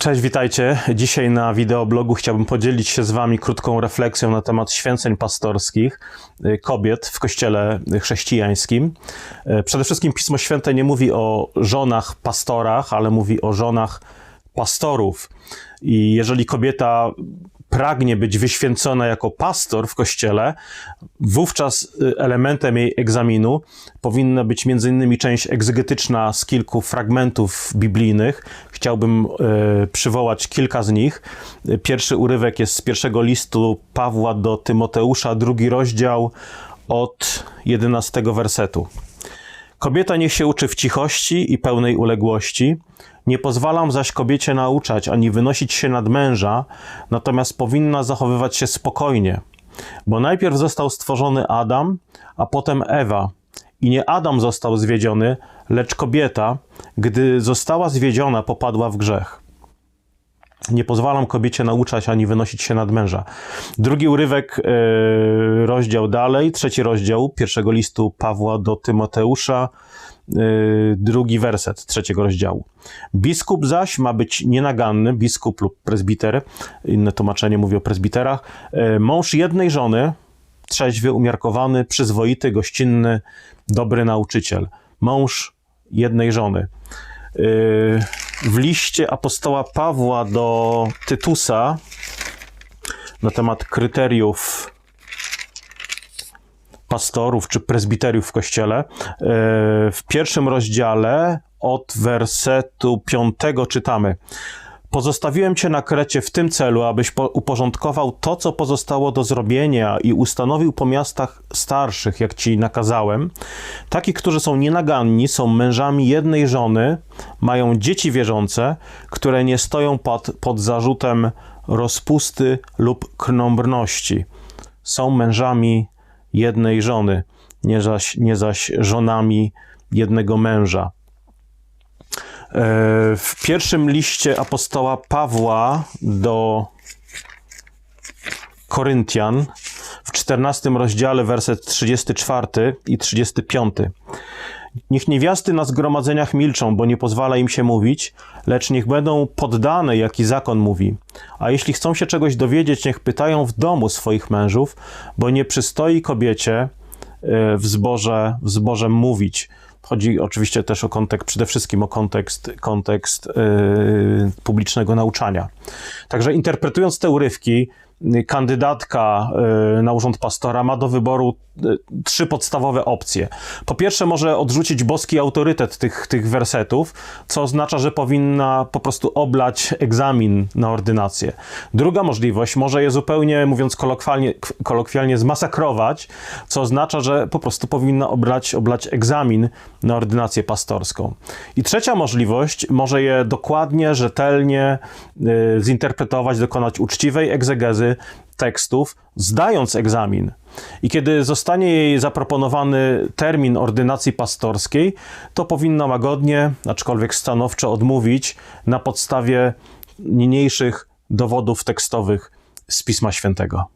Cześć, witajcie. Dzisiaj na wideoblogu chciałbym podzielić się z Wami krótką refleksją na temat święceń pastorskich y, kobiet w kościele chrześcijańskim. Y, Przede wszystkim Pismo Święte nie mówi o żonach pastorach, ale mówi o żonach pastorów. I jeżeli kobieta pragnie być wyświęcona jako pastor w kościele, wówczas y, elementem jej egzaminu powinna być m.in. część egzegetyczna z kilku fragmentów biblijnych. Chciałbym y, przywołać kilka z nich. Y, Pierwszy urywek jest z pierwszego listu Pawła do Tymoteusza, drugi rozdział od 11 wersetu. Kobieta niech się uczy w cichości i pełnej uległości. Nie pozwalam zaś kobiecie nauczać ani wynosić się nad męża, natomiast powinna zachowywać się spokojnie. Bo najpierw został stworzony Adam, a potem Ewa. I nie Adam został zwiedziony, lecz kobieta, gdy została zwiedziona, popadła w grzech. Nie pozwalam kobiecie nauczać ani wynosić się nad męża. Drugi urywek, e, rozdział dalej, trzeci rozdział pierwszego listu Pawła do Tymoteusza, e, drugi werset trzeciego rozdziału. Biskup zaś ma być nienaganny, biskup lub prezbiter, inne tłumaczenie mówi o prezbiterach, e, mąż jednej żony, trzeźwy, umiarkowany, przyzwoity, gościnny, dobry nauczyciel. Mąż jednej żony. Yy, w liście apostoła Pawła do Tytusa na temat kryteriów pastorów czy prezbiteriów w kościele. yy, W pierwszym rozdziale od wersetu piątego czytamy. Pozostawiłem cię na Krecie w tym celu, abyś po- uporządkował to, co pozostało do zrobienia i ustanowił po miastach starszych, jak ci nakazałem, takich, którzy są nienaganni, są mężami jednej żony, mają dzieci wierzące, które nie stoją pod, pod zarzutem rozpusty lub krnąbrności. Są mężami jednej żony, nie zaś, nie zaś żonami jednego męża. E, W pierwszym liście apostoła Pawła do Koryntian, w 14 rozdziale, werset 34 i 35. Niech niewiasty na zgromadzeniach milczą, bo nie pozwala im się mówić, lecz niech będą poddane, jaki zakon mówi. A jeśli chcą się czegoś dowiedzieć, niech pytają w domu swoich mężów, bo nie przystoi kobiecie e, w zborze, w zborze mówić. Chodzi oczywiście też o kontekst, przede wszystkim o kontekst, kontekst yy, publicznego nauczania. Także interpretując te urywki, kandydatka yy, na urząd pastora ma do wyboru yy, trzy podstawowe opcje. Po pierwsze, może odrzucić boski autorytet tych, tych wersetów, co oznacza, że powinna po prostu oblać egzamin na ordynację. Druga możliwość, może je zupełnie, mówiąc kolokwialnie, kolokwialnie zmasakrować, co oznacza, że po prostu powinna oblać, oblać egzamin na ordynację pastorską. I trzecia możliwość, może je dokładnie, rzetelnie y, zinterpretować, dokonać uczciwej egzegezy tekstów, zdając egzamin. I kiedy zostanie jej zaproponowany termin ordynacji pastorskiej, to powinna łagodnie, aczkolwiek stanowczo odmówić na podstawie niniejszych dowodów tekstowych z Pisma Świętego.